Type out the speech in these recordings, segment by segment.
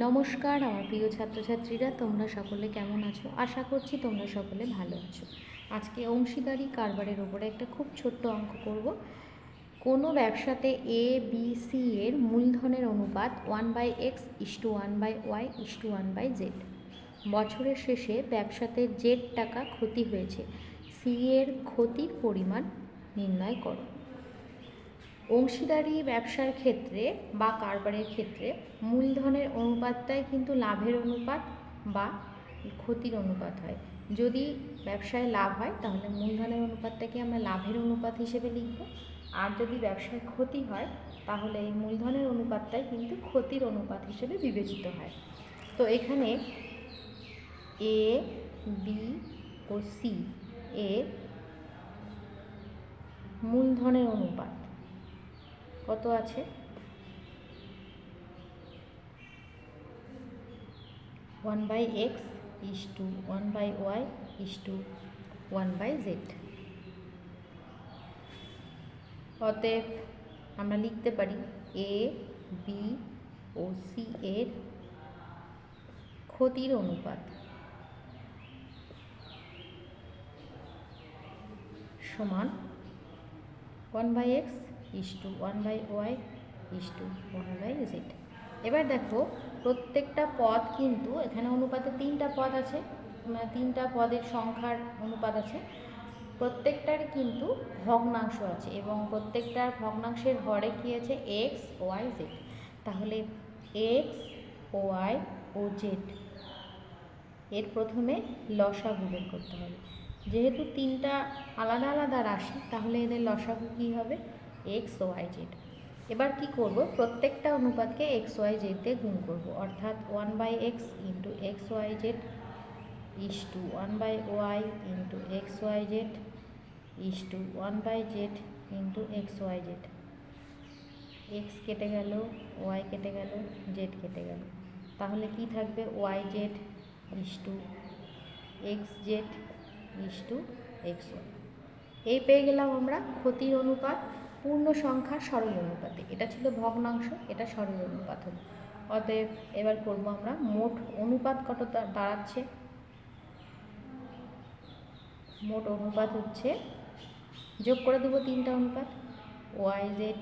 নমস্কার, আমার প্রিয় ছাত্রছাত্রীরা, তোমরা সকলে কেমন আছো? আশা করছি তোমরা সকলে ভালো আছো। আজকে অংশীদারি কারবারের ওপরে একটা খুব ছোট্ট অঙ্ক করব। কোনো ব্যবসাতে এ বি সি এর মূলধনের অনুপাত one by x is to one by y is to one by z বছরের শেষে ব্যবসাতে জেড টাকা ক্ষতি হয়েছে। সি এর ক্ষতির পরিমাণ নির্ণয় করো। অংশীদারি ব্যবসার ক্ষেত্রে বা কারবারের ক্ষেত্রে মূলধনের অনুপাতটাই কিন্তু লাভের অনুপাত বা ক্ষতির অনুপাত হয়। যদি ব্যবসায় লাভ হয়, তাহলে মূলধনের অনুপাতটাকে আমরা লাভের অনুপাত হিসেবে লিখব। আর যদি ব্যবসায় ক্ষতি হয়, তাহলে এই মূলধনের অনুপাতটাই কিন্তু ক্ষতির অনুপাত হিসেবে বিবেচিত হয়। তো এখানে এ বি ও সি এর মূলধনের অনুপাত। কত আছে? One by x is to one by y is to one by z অতএব আমরা লিখতে পারি এ বি ও সি এর ক্ষতির অনুপাত। সমান one by x is to one by y is to one by z এবার দেখো, প্রত্যেকটা পদ কিন্তু এখানে অনুপাতে তিনটা পদ আছে মানে তিনটা পদের সংখ্যার অনুপাত আছে। প্রত্যেকটার কিন্তু ভগ্নাংশ আছে এবং প্রত্যেকটার ভগ্নাংশের হরে কী আছে? এক্স ওয়াই জেড তাহলে এক্স ওয়াই ও জেড এর প্রথমে লসাগু বের করতে হবে। যেহেতু তিনটা আলাদা আলাদা রাশি, তাহলে এদের লসাগু কী হবে? X y z. এবার কি করব? প্রত্যেকটা অনুপাতকে এক্স ওয়াই জেড দিয়ে গুণ করব। অর্থাৎ one by x into x y z is to one by y into x y z is to one by z into x y z. X কেটে গেল, ওয়াই কেটে গেল, জেড কেটে গেল। তাহলে কি থাকবে? Y z is to x z is to x y. এই পেয়ে গেলাম আমরা ক্ষতির অনুপাত পূর্ণ সংখ্যার সরল অনুপাতে। এটা ছিল ভগ্নাংশ, এটা সরল অনুপাত হলো। অতএব এবার করব আমরা মোট অনুপাত কত দাঁড়াচ্ছে? মোট অনুপাত হচ্ছে, যোগ করে দেবো তিনটা অনুপাত, y z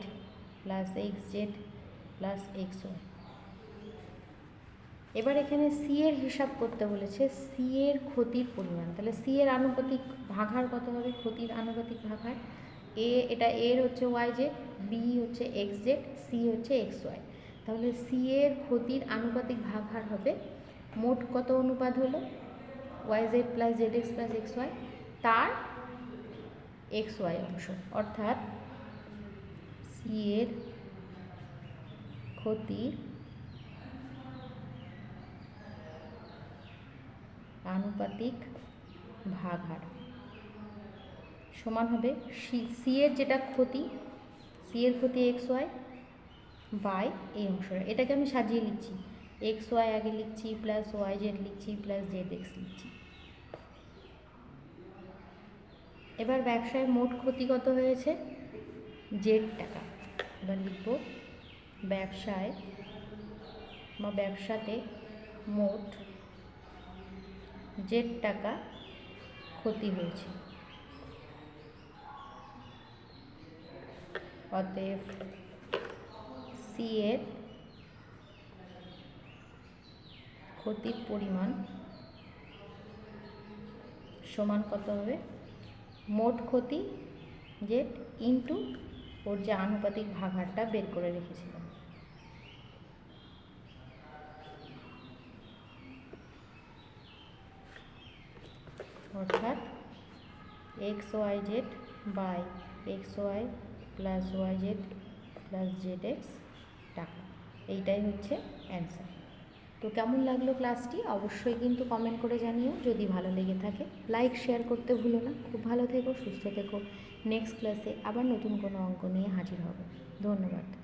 plus x z plus x y. এবার এখানে সি এর হিসাব করতে বলেছে, সি এর ক্ষতির পরিমাণ। তাহলে সি এর আনুপাতিক ভাগার কত হবে? ক্ষতির আনুপাতিক ভাগার এ এটা এর হচ্ছে ওয়াই জেড বি হচ্ছে এক্স জেড সি হচ্ছে এক্স ওয়াই তাহলে সি এর ক্ষতির আনুপাতিক ভাগার হবে মোট কত অনুপাত হলো? Y z plus z x plus x y তার এক্স ওয়াই অংশ। অর্থাৎ সি এর ক্ষতির আনুপাতিক ভাগার সমান হবে সি এর যেটা ক্ষতি সি এর ক্ষতি এক্স ওয়াই বাই এই অংশটা এটাকে আমি সাজিয়ে লিখছি। এক্স ওয়াই আগে লিখছি প্লাস ওয়াই জেড লিখছি প্লাস জেড এক্স লিখছি। এবার ব্যবসায় মোট ক্ষতি কত হয়েছে? জেড টাকা। এবার লিখব, ব্যবসায় বা ব্যবসাতে মোট জেড টাকা ক্ষতি হয়েছে। অতএব সি এর ক্ষতির পরিমাণ সমান কত হবে? মোট ক্ষতি জেড ইন্টু ওর যে আনুপাতিক ভাগারটা বের করে রেখেছিলাম অর্থাৎ x y z by x y plus y z plus z x টাকা। এইটাই হচ্ছে অ্যান্সার তো কেমন লাগল ক্লাসটি অবশ্যই কিন্তু কমেন্ট করে জানিও, যদি ভালো লেগে থাকে। লাইক শেয়ার করতে ভুলো না। খুব ভালো থেকো, সুস্থ থেকো। নেক্সট ক্লাসে আবার নতুন কোনো অঙ্ক নিয়ে হাজির হব। ধন্যবাদ।